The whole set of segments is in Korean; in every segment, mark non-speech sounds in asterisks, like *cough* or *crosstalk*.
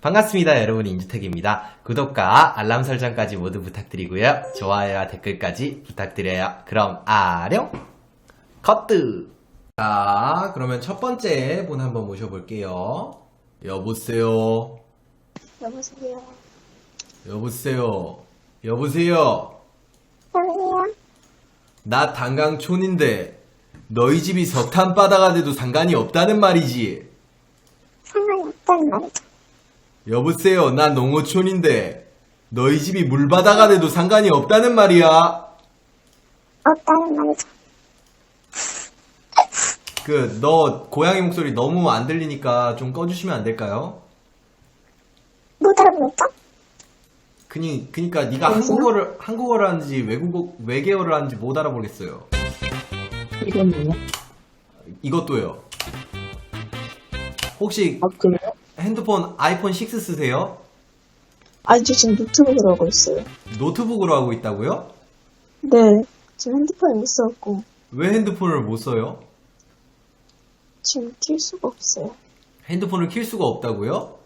반갑습니다 여러분. 인주택입니다. 구독과 알람 설정까지 모두 부탁드리고요. 좋아요와 댓글까지 부탁드려요. 그럼 아령 커트 자 그러면 첫 번째 분 한번 모셔볼게요. 여보세요? 여보세요. 여보세요? 여보세요? 여보세요. 나 단강촌인데 너희 집이 석탄바다가 돼도 상관이 없다는 말이지. 상관이 없다는 말이죠. 여보세요 나 농어촌인데 너희 집이 물바다가 돼도 상관이 없다는 말이야 없다는 말이죠. 그 너 고양이 목소리 너무 안 들리니까 좀 꺼주시면 안 될까요? 못 알아보겠죠? 그니 그니까 네가 한국어를 한국어를 하는지 외국어 외계어를 하는지 못 알아보겠어요. 이거는요? 이것도요. 혹시 아, 그래요? 핸드폰 아이폰 6 쓰세요? 아니, 저 지금 노트북으로 하고 있어요. 노트북으로 하고 있다고요? 네. 지금 핸드폰이 못 써갖고, 왜 핸드폰을 못 써요? 지금 킬 수가 없어요. 핸드폰을 킬 수가 없다고요?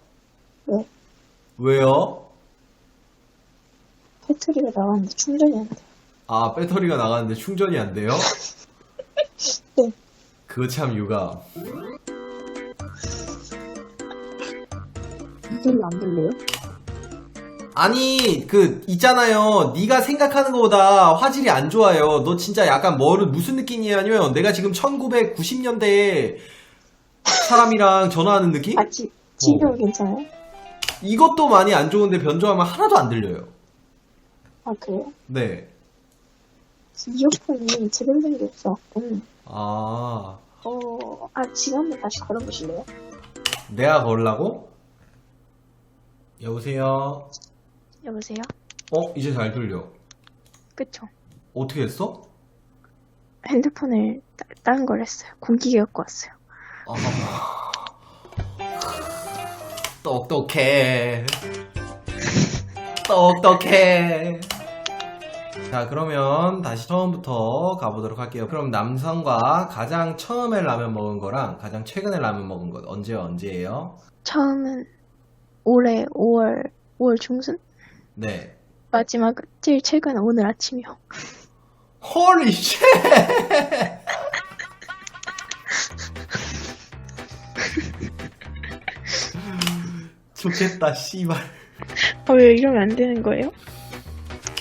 네. 왜요? 배터리가 나왔는데 충전이 안 돼요. 아 배터리가 나가는데 충전이 안 돼요? *laughs* 네. 그거 참 유감. 이걸로 안 들려요? 아니 그 있잖아요 네가 생각하는 것보다 화질이 안 좋아요 너 진짜 약간 뭐를 무슨 느낌이냐면 내가 지금 1990년대에 사람이랑 전화하는 느낌? 아, 지, 지금 어. 괜찮아요? 이것도 많이 안 좋은데 변조하면 하나도 안 들려요 아, 그래요? 네. 이어폰이 제대로 된게 없어갖고, 아 어, 아, 지금 한번 다시 걸어보실래요? 내가 걸라고? 여보세요 여보세요? 어 이제 잘 들려 그쵸. 어떻게 했어? 핸드폰을 따, 다른 걸 했어요. 공기계 갖고 왔어요. 아... 똑똑해. 똑똑해. 자, 그러면 다시 처음부터 가보도록 할게요. 그럼 남성과 가장 처음에 라면 먹은 거랑 가장 최근에 라면 먹은 것 언제 언제예요? 처음은 올해 5월, 5월 중순? 네. 마지막, 제일 최근은 오늘 아침이요. 홀리 쉣! 좋겠다, 씨발. 아, 왜 이러면 안 되는 거예요?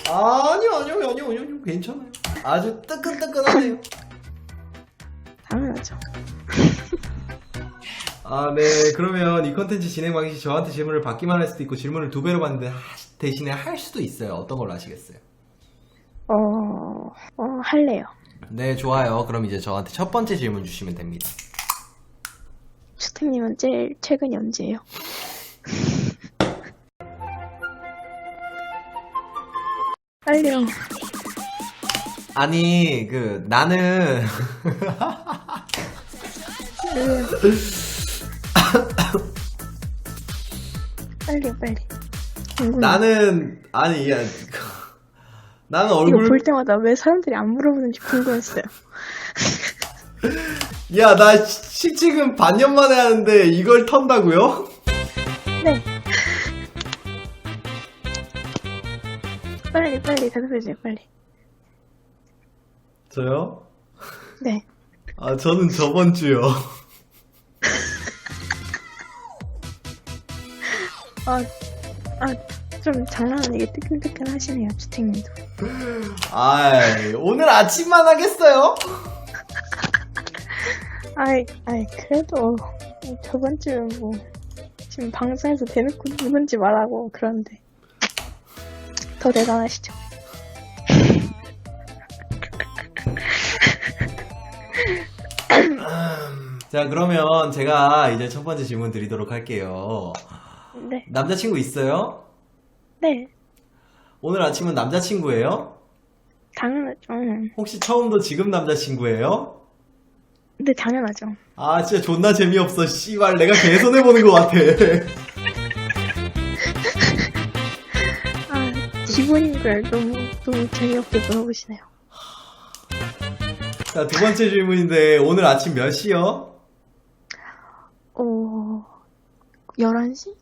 아니요, 아니요, 아니요, 아니요, 괜찮아요. 아주 뜨끈뜨끈하네요. 당연하죠. 아, 네. 그러면 이 컨텐츠 진행 방식 저한테 질문을 받기만 할 수도 있고 질문을 두 배로 받는데 하- 대신에 할 수도 있어요. 어떤 걸로 하시겠어요? 어, 어, 할래요. 네, 좋아요. 그럼 이제 저한테 첫 번째 질문 주시면 됩니다. 주택님은 제일 최근이 언제예요? 빨리요. 아니, 그, 나는, 빨리요, 빨리. 궁금해. 나는, 아니, 야, 나는 이거 얼굴, 볼 때마다 왜 사람들이 안 물어보는지 궁금했어요. *laughs* 야, 나 시- 지금 반년 만에 하는데 이걸 턴다고요? 네. 빨리, 빨리 대답해주세요, 빨리. 저요? 네. 아, 저는 저번 주요. 아, 아, 좀 장난 아니게 뜨끈뜨끈 하시네요, 주택님도. 아이, 오늘 아침만 하겠어요? *laughs* 아이, 아이, 그래도, 저번 주에 뭐, 지금 방송에서 대놓고 누군지 말하고 그러는데. 더 대단하시죠? *laughs* 자, 그러면 제가 이제 첫 번째 질문 드리도록 할게요. 네. 남자친구 있어요? 네. 오늘 아침은 남자친구예요? 당연하죠. 혹시 처음도 지금 남자친구예요? 네, 당연하죠. 아, 진짜 존나 재미없어. 씨발, 내가 개손해보는 것 같아. *laughs* 아, 기본인 걸 너무, 너무 재미없게 물어보시네요. 자, 두 번째 질문인데, 오늘 아침 몇 시요? 어, 11시?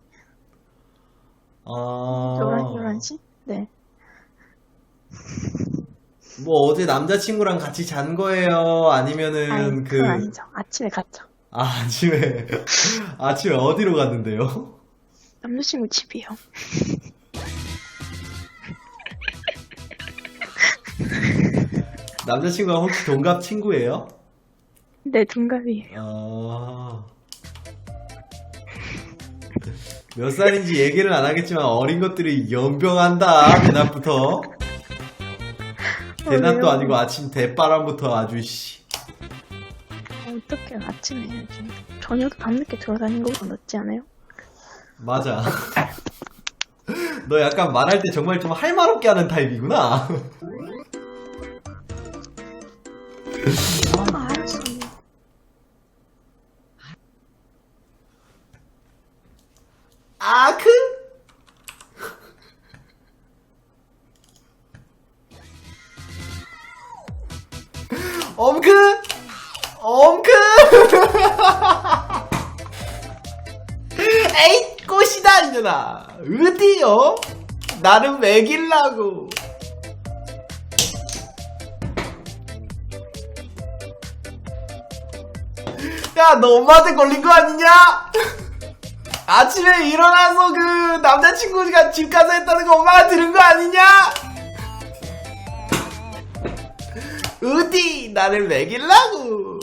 아, 11시? 네. *laughs* 뭐 어제 남자친구랑 같이 잔 거예요? 아니면은 아니, 그, 그건 아니죠. 아침에 갔죠. 아, 아침에, *laughs* 아침에 어디로 갔는데요? 남자친구 집이요. 남자친구가 혹시 동갑 친구예요? 네, 동갑이에요. 아. 몇 살인지 얘기를 안 하겠지만 어린 것들이 연병한다 대낮부터 대낮도 왜요? 아니고 아침 대바람부터 아주 씨 어떻게 아침에 해야지. 저녁에 밤늦게 돌아다니는 것보다 낫지 않아요? 맞아 너 약간 말할 때 정말 좀 할 말 없게 하는 타입이구나 아, 알았어. 아크 엄크 엄크 에이 꽃이다 이년아. 어디요 나는 먹일라고. 야 너 엄마한테 걸린 거 아니냐? 아침에 일어나서 그 남자친구가 집 가서 했다는 거 엄마가 들은 거 아니냐? 어디 나를 먹일라고